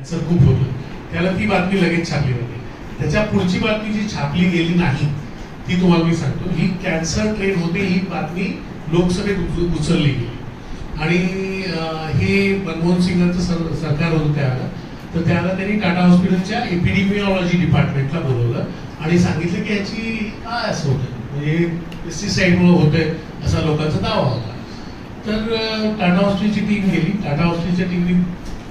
Cancer खूप होतं. त्याला ती बातमी लगेच छापली होती. त्याच्या पुढची बातमी जी छापली गेली नाही ती तुम्हाला मी सांगतो. ही कॅन्सर ट्रेन होते ही बातमी लोकसभेत उचलली गेली. आणि हे मनमोहन सिंगांचं सर सरकार होतं त्याला तर त्याला त्यांनी टाटा हॉस्पिटलच्या एपिडिमिओलॉजी डिपार्टमेंटला बोलवलं आणि सांगितलं की याची काय असं होतं? म्हणजे पेस्टिसाईडमुळे होतंय असा लोकांचा दावा होता. तर टाटा हॉस्पिटलची टीम गेली. टाटा हॉस्पिटलच्या टीमने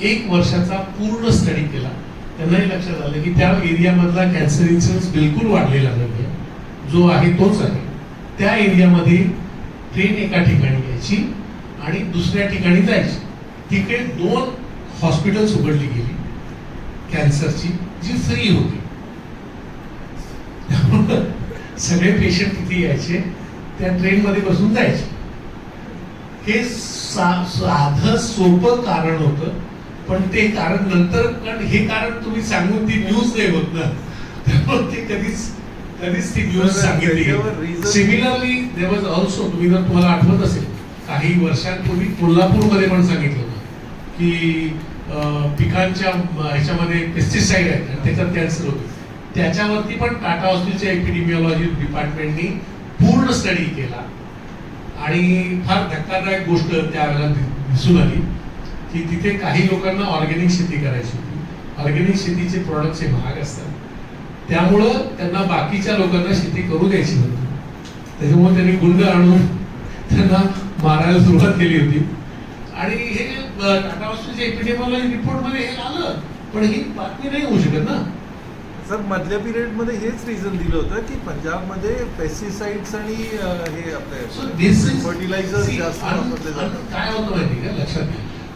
एक वर्षाचा पूर्ण स्टडी केला. त्यांनाही लक्षात आलं की त्या एरियामधला कॅन्सर इन्सिडन्स बिलकुल वाढलेला नाही जो आहे तोच आहे. त्या एरियामध्ये ट्रेन एका ठिकाणी यायची आणि दुसऱ्या ठिकाणी जायची. तिकडे दोन हॉस्पिटल्स उघडली गेली. कॅन्सरची जी फ्री होती. त्यामुळं सगळे पेशंट तिथे यायचे. त्या ट्रेनमध्ये बसून जायचे. हे सा- साधं सोपं कारण होतं. पण ते कारण नंतर कारण हे कारण तुम्ही सांगून ती न्यूज नाही होत ना. त्यामुळे ते कधीच कधीच ती न्यूज सांगितली सिमिलरली देर वॉज ऑल्सो तुम्ही जर तुम्हाला आठवत असेल काही वर्षांपूर्वी कोल्हापूरमध्ये पण सांगितलं होतं की पिकांच्या ह्याच्यामध्ये पेस्टिसाइड आहेत आणि त्याच्यात कॅन्सर होते. त्याच्यावरती पण टाटा हॉस्पिटलच्या एपिडिमिओलॉजी डिपार्टमेंटनी पूर्ण स्टडी केला. आणि फार धक्कादायक गोष्ट त्यावेळेला दि- दिसून आली. की तिथे काही लोकांना ऑर्गॅनिक शेती करायची होती. ऑर्गॅनिक शेतीचे प्रॉडक्ट्स हे महाग असतात. त्यामुळं त्यांना बाकीच्या लोकांना शेती करू द्यायची नव्हती. त्याच्यामुळे त्यांनी गुंड आणून त्यांना मारायला सुरुवात केली होती. आणि हे टाटा हॉस्पिटलच्या एपिडेमॉलॉजी रिपोर्टमध्ये हे आलं पण ही बातमी नाही होऊ शकत ना. सर मधल्या पिरियडमध्ये हेच रिझन दिलं होतं की पंजाबमध्ये पेस्टिसाइड्स आणि हे आपले फर्टिलायझर जास्त वापरले जातात. काय होतं माहिती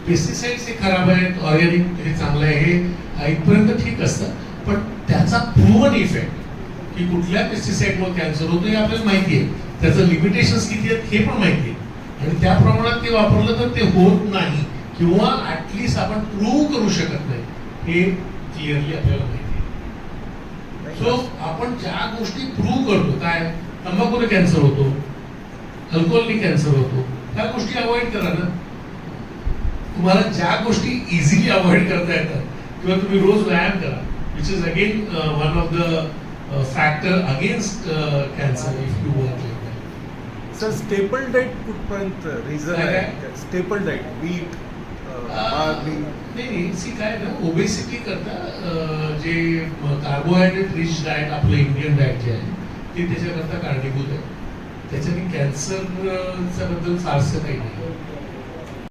पेस्टिसाइड्स हे खराब आहेत ऑर्गॅनिक हे चांगलं आहे हे इथपर्यंत ठीक असतं. पण त्याचा प्रूव्हन इफेक्ट की कुठल्या पेस्टिसाईडमुळे कॅन्सर होतो हे आपल्याला माहिती आहे. त्याचं लिमिटेशन्स किती आहेत हे पण माहिती आहे. आणि त्या प्रमाणात ते वापरलं तर ते होत नाही किंवा ऍटलिस्ट आपण प्रूव्ह करू शकत नाही. हे क्लिअरली आपल्याला माहिती आहे. सो आपण ज्या गोष्टी प्रूव्ह करतो काय? तंबाखूने कॅन्सर होतो अल्कोहोलने कॅन्सर होतो त्या गोष्टी अवॉइड करा ना. तुम्हाला ज्या गोष्टी इझिली अवॉइड करता येतात किंवा तुम्ही रोज व्यायाम करा which is again one of the factor against cancer if you work sir staple diet कुठपर्यंत रिझन आहे? स्टेपल डाईट बार्ली नाही सी काय ना ओबेसिटी करता अं, जे कार्बोहायड्रेट रिच डाएट आपलं इंडियन डाएट जे आहे ते त्याच्याकरता कारणीभूत आहे. त्याच्याने कॅन्सरच्या बद्दल फारसं काही नाही.